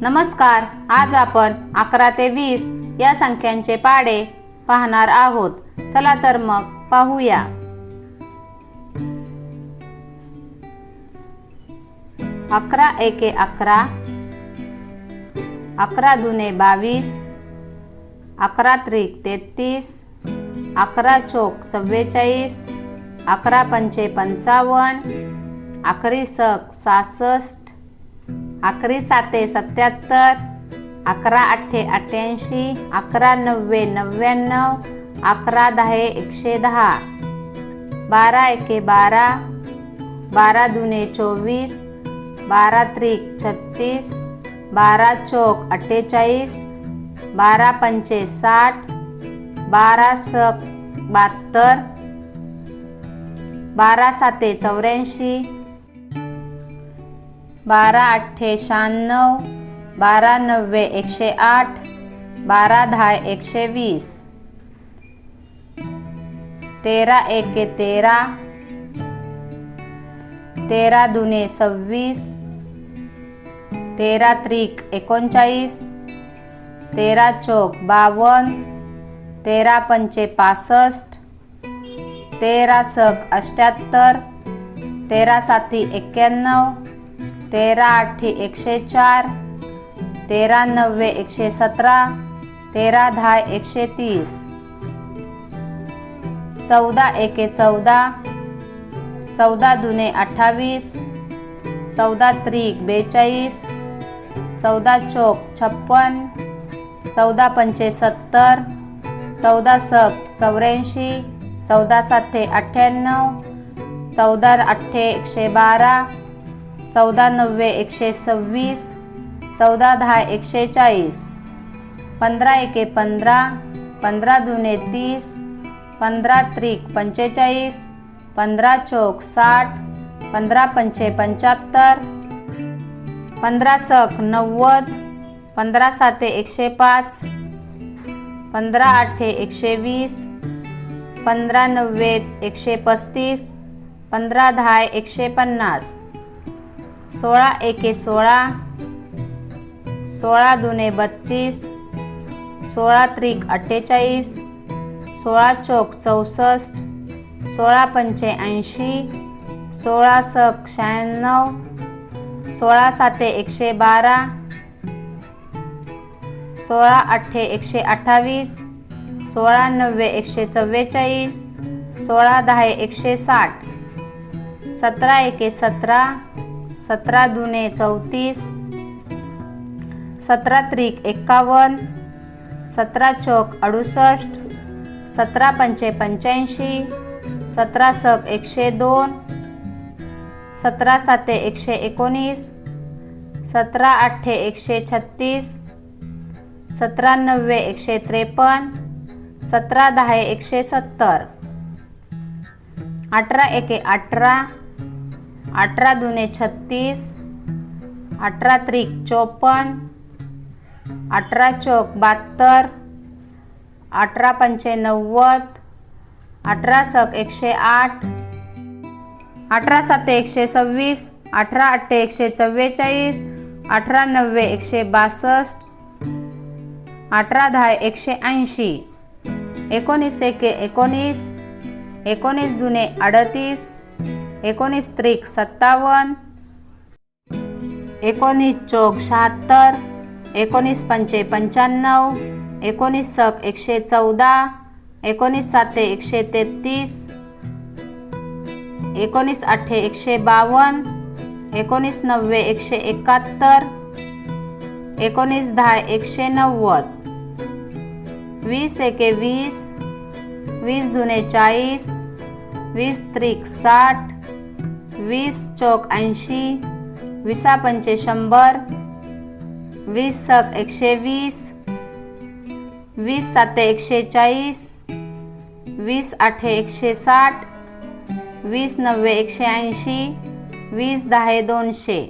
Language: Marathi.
नमस्कार आज आपण अकरा ते वीस या संख्यांचे पाडे पाहणार आहोत. चला तर मग पाहूया. अकरा एके अकरा अकरा दुने बावीस अकरा त्रिक तेहतीस अकरा चोक चव्वेचाळीस अकरा पंचे पंचावन्न अकरी सक सासष्ट अकरी साते सत्याहत्तर अकरा अठ्ठे अठ्ठ्याऐंशी अकरा नव्वे नव्याण्णव अकरा दहा एकशे दहा बारा एके बारा बारा दुने चोवीस बारा त्रिक छत्तीस बारा चौक अठ्ठेचाळीस बारा पंचे साठ बारा सक बहात्तर बारा साते चौऱ्याऐंशी बारा अठ्ठे शहाण्णव बारा नव्वे एकशे आठ बारा दहा एकशे वीस. तेरा एके तेरा तेरा दुने सव्वीस तेरा त्रिक एकोणचाळीस तेरा चौक बावन्न तेरा पंचे पासष्ट तेरा सक अष्ट्याहत्तर तेरा साती एक्क्याण्णव तेरा आठी एकशे चार तेरा नव्वे एकशे सतरा तेरा दहा एकशे तीस चौदा एके चौदा चौदा दुने अठ्ठावीस चौदा त्रिक बेचाळीस चौदा चौक छप्पन चौदा पंचे सत्तर चौदा सक चौऱ्याऐंशी चौदा साते अठ्ठ्याण्णव चौदा अठ्ठे एकशे बारा चौदा नव्वे एकशे सव्वीस चौदा दहा एकशे चाळीस पंधरा एके पंधरा पंधरा दुने तीस पंधरा त्रिक पंचेचाळीस पंधरा चौक साठ पंधरा पंचे पंच्याहत्तर पंधरा सक नव्वद पंधरा साते एकशे पाच पंधरा आठे एकशे वीस पंधरा नव्वे एकशे पस्तीस पंधरा दहा एकशे पन्नास. सोळा एके सोळा सोळा दुने बत्तीस सोळा त्रिक अठ्ठेचाळीस सोळा चौक चौसष्ट सोळा पंचे ऐंशी सोळा सक शहाण्णव सोळा साते एकशे बारा सोळा अठ्ठे एकशे अठ्ठावीस सोळा नव्वे एकशे चव्वेचाळीस सोळा दहा एकशे साठ सतरा एके सतरा सतरा दुने चौतीस सतरा त्रिक एक्कावन्न सतरा चौक अडुसष्ट सतरा पंचे पंच्याऐंशी सतरा सक एकशे दोन सतरा साते एकशे एकोणीस सतरा आठे एकशे छत्तीस सतरा नव्वे एकशे त्रेपन्न सतरा दहा एकशे सत्तर. अठरा एके अठरा अठरा दुने छत्तीस अठरा त्रिक चोपन्न अठरा चौक बहात्तर अठरा पंचे नव्वद अठरा सक एकशे आठ अठरा साते एकशे सव्वीस अठरा अठ्ठे एकशे चव्वेचाळीस अठरा नव्वे एकशे बासष्ट अठरा दहा एकशे ऐंशी एकोणीस एके एकोणीस एकोणीस दुने अडतीस एकोणीस त्रिक सत्तावन्न एकोणीस चौक शहात्तर एकोणीस पंचे पंच्याण्णव एकोणीस सक एकशे चौदा एकोणीस साते एकशे तेहतीस एकोणीस आठे एकशे बावन्न एकोणीस नव्वे एकशे एकाहत्तर एकोणीस दहा एकशे नव्वद वीस एके वीस वीस दुने चाळीस वीस त्रिक साठ वीस चौक ऐंशी विसा पंचे शंभर वीस सक एकशे वीस वीस साते एकशे चाळीस वीस आठे एकशे साठ वीस नव्वे एकशे ऐंशी वीस दहा दोनशे.